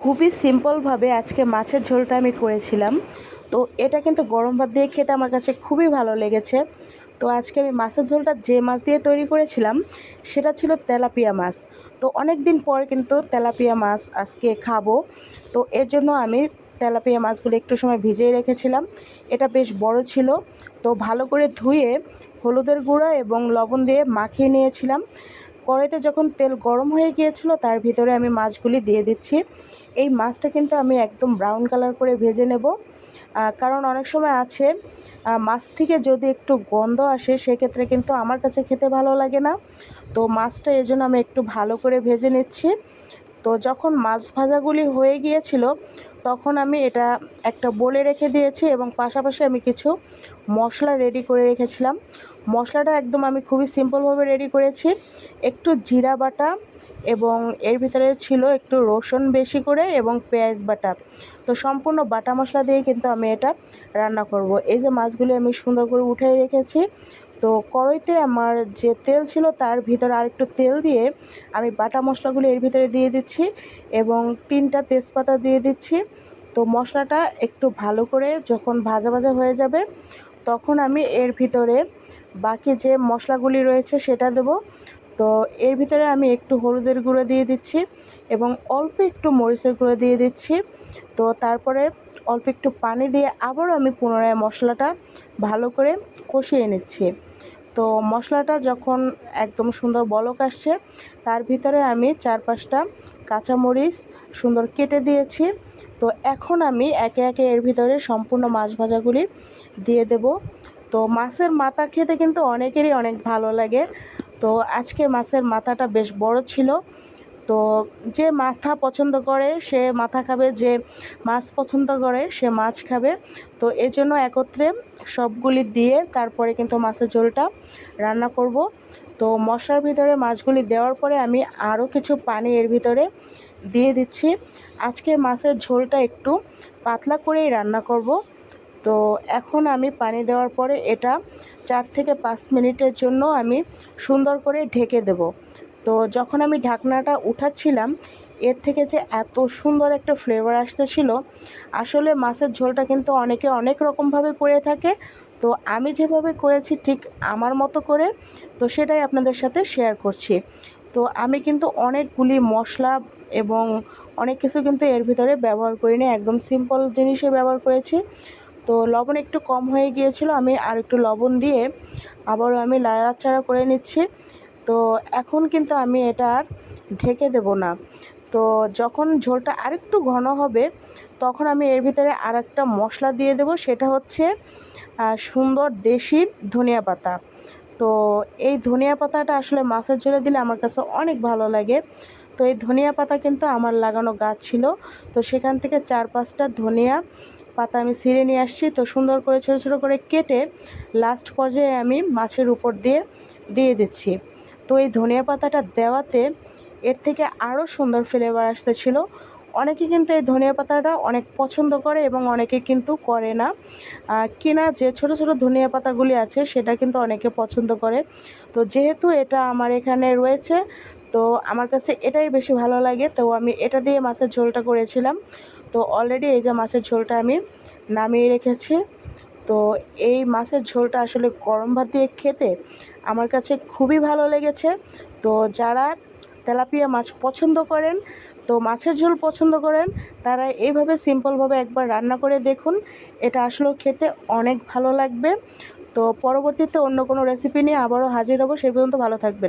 খুবই সিম্পলভাবে আজকে মাছের ঝোলটা আমি করেছিলাম। তো এটা কিন্তু গরম ভাত দিয়ে খেতে আমার কাছে খুবই ভালো লেগেছে। তো আজকে আমি মাছের ঝোলটা যে মাছ দিয়ে তৈরি করেছিলাম, সেটা ছিল তেলাপিয়া মাছ। তো অনেক দিন পর কিন্তু তেলাপিয়া মাছ আজকে খাব। তো এর জন্য আমি তেলাপিয়া মাছগুলো একটু সময় ভিজিয়ে রেখেছিলাম। এটা বেশ বড় ছিল। তো ভালো করে ধুয়ে হলুদের গুঁড়ো এবং লবণ দিয়ে মাখিয়ে নিয়েছিলাম। কড়াইতে যখন তেল গরম হয়ে গিয়েছিল, তার ভিতরে আমি মাছগুলি দিয়ে দিচ্ছি। এই মাছটা কিন্তু আমি একদম ব্রাউন কালার করে ভেজে নেব। কারণ অনেক সময় আছে মাছ থেকে যদি একটু গন্ধ আসে, সেক্ষেত্রে কিন্তু আমার কাছে খেতে ভালো লাগে না। তো মাছটা এই আমি একটু ভালো করে ভেজে নিচ্ছি। তো যখন মাছ ভাজাগুলি হয়ে গিয়েছিল, তখন আমি এটা একটা বলে রেখে দিয়েছি এবং পাশাপাশি আমি কিছু মশলা রেডি করে রেখেছিলাম। মশলাটা একদম আমি খুবই সিম্পলভাবে রেডি করেছি। একটু জিরা বাটা এবং এর ভিতরে ছিল একটু রসুন বেশি করে এবং পেঁয়াজ বাটা। তো সম্পূর্ণ বাটা মশলা দিয়ে কিন্তু আমি এটা রান্না করব। এই যে মাছগুলি আমি সুন্দর করে উঠিয়ে রেখেছি। তো কড়াইতে আমার যে তেল ছিল তার ভিতরে আরেকটু তেল দিয়ে আমি বাটা মশলাগুলো এর ভিতরে দিয়ে দিচ্ছি এবং তিনটা তেজপাতা দিয়ে দিচ্ছি। তো মশলাটা একটু ভালো করে যখন ভাজা ভাজা হয়ে যাবে তখন আমি এর ভিতরে বাকি যে মশলাগুলি রয়েছে সেটা দেব। তো এর ভিতরে আমি একটু হলুদের গুঁড়ো দিয়ে দিচ্ছি এবং অল্প একটু মরিচের গুঁড়ো দিয়ে দিচ্ছি। তো তারপরে অল্প একটু পানি দিয়ে আবারও আমি পুনরায় মশলাটা ভালো করে কষিয়ে নিচ্ছি। তো মশলাটা যখন একদম সুন্দর বলক আসছে, তার ভিতরে আমি চার পাঁচটা কাঁচামরিচ সুন্দর কেটে দিয়েছি। তো এখন আমি একে একে এর ভিতরে সম্পূর্ণ মাছ ভাজাগুলি দিয়ে দেব। তো মাছের মাথা খেতে কিন্তু অনেকেরই অনেক ভালো লাগে। তো আজকে মাছের মাথাটা বেশ বড় ছিল। তো যে মাথা পছন্দ করে, সে মাথা খাবে, যে মাছ পছন্দ করে, সে মাছ খাবে। তো এজন্য একত্রে সবগুলি দিয়ে তারপরে কিন্তু মাছের ঝোলটা রান্না করব। তো মশলার ভিতরে মাছগুলি দেওয়ার পরে আমি আরও কিছু পানি এর ভিতরে দিয়ে দিচ্ছি। আজকে মাছের ঝোলটা একটু পাতলা করেই রান্না করব। তো এখন আমি পানি দেওয়ার পরে এটা চার থেকে পাঁচ মিনিটের জন্য আমি সুন্দর করে ঢেকে দেব। তো যখন আমি ঢাকনাটা উঠাচ্ছিলাম, এর থেকে যে এত সুন্দর একটা ফ্লেভার আসতেছিল, আসলে মাছের ঝোলটা কিন্তু অনেকে অনেক রকমভাবে করে থাকে। তো আমি যেভাবে করেছি ঠিক আমার মতো করে, তো সেটাই আপনাদের সাথে শেয়ার করছি। তো আমি কিন্তু অনেকগুলি মশলা এবং অনেক কিছু কিন্তু এর ভিতরে ব্যবহার করিনি, একদম সিম্পল জিনিসই ব্যবহার করেছি। তো লবণ একটু কম হয়ে গিয়েছিল, আমি আর একটু লবণ দিয়ে আবারও আমি লাড়াচাড়া করে নিচ্ছি। তো এখন কিন্তু আমি এটা আর ঢেকে দেব না। তো যখন ঝোলটা আরেকটু ঘন হবে, তখন আমি এর ভিতরে আর একটা মশলা দিয়ে দেব, সেটা হচ্ছে সুন্দর দেশি ধনিয়া পাতা। তো এই ধনিয়া পাতাটা আসলে মাছের ঝোলে দিলে আমার কাছে অনেক ভালো লাগে। তো এই ধনিয়া পাতা কিন্তু আমার লাগানো গাছ ছিল। তো সেখান থেকে চার পাঁচটা ধনিয়া পাতা আমি ছিঁড়ে নিয়ে আসছি। তো সুন্দর করে ছোটো ছোটো করে কেটে লাস্ট পর্যায়ে আমি মাছের উপর দিয়ে দিয়ে দিচ্ছি। তো এই ধনিয়া পাতাটা দেওয়াতে এর থেকে আরও সুন্দর ফ্লেভার আসতেছিল অনেকে কিন্তু এই ধনিয়া পাতাটা অনেক পছন্দ করে এবং অনেকে কিন্তু করে না। কিনা যে ছোট ছোট ধনিয়া পাতাগুলি আছে, সেটা কিন্তু অনেকে পছন্দ করে। তো যেহেতু এটা আমার এখানে রয়েছে, তো আমার কাছে এটাই বেশি ভালো লাগে। তো আমি এটা দিয়ে মাছের ঝোলটা করেছিলাম। তো অলরেডি এই যে মাছের ঝোলটা আমি নামিয়ে রেখেছি। তো এই মাছের ঝোলটা আসলে গরম ভাত দিয়ে খেতে আমার কাছে খুবই ভালো লেগেছে। তো যারা তেলাপিয়া মাছ পছন্দ করেন, তো মাছের ঝোল পছন্দ করেন, তারা এইভাবে সিম্পলভাবে একবার রান্না করে দেখুন, এটা আসলেও খেতে অনেক ভালো লাগবে। তো পরবর্তীতে অন্য কোনো রেসিপি নিয়ে আবারও হাজির হব সেই পর্যন্ত ভালো থাকবেন।